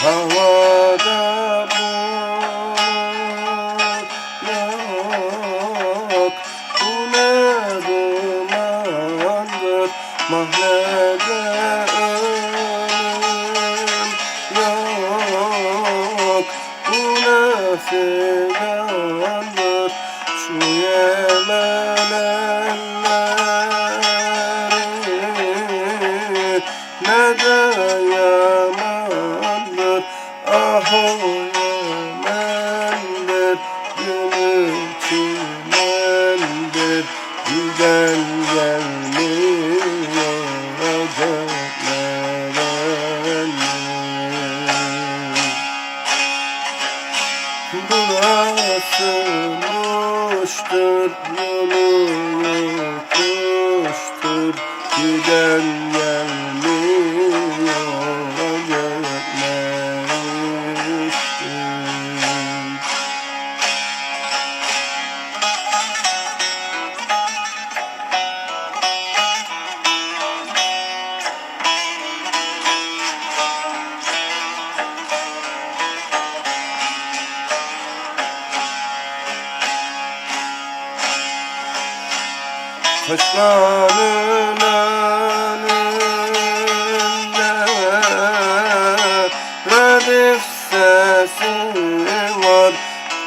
Havada yok. Bu ne dumandır ölüm. Yok. Bu ne figandır Şu Yemen Burası muştur, Kaşların önünde Redif sesi var.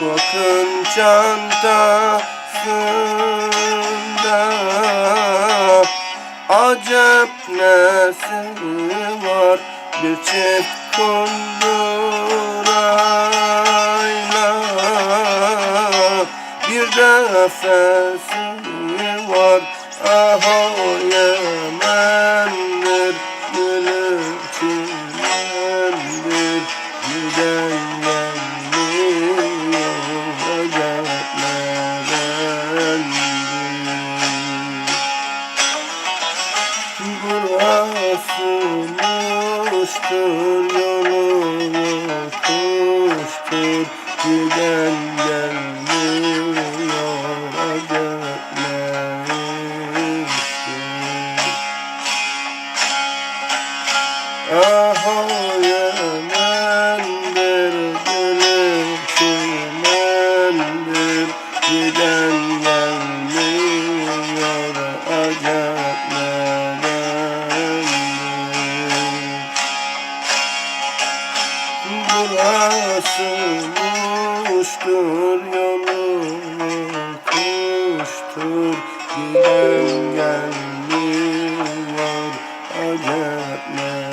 Bakın çantasında Acep nesi var? Bir çift kundurayla Bir nefesi var. Ah o Yemen'dir. Gülüm çimendir Giden gelmiyor Acetlerendir Burası muştur muştur yolu kuştur. Giden gelmiyor acetler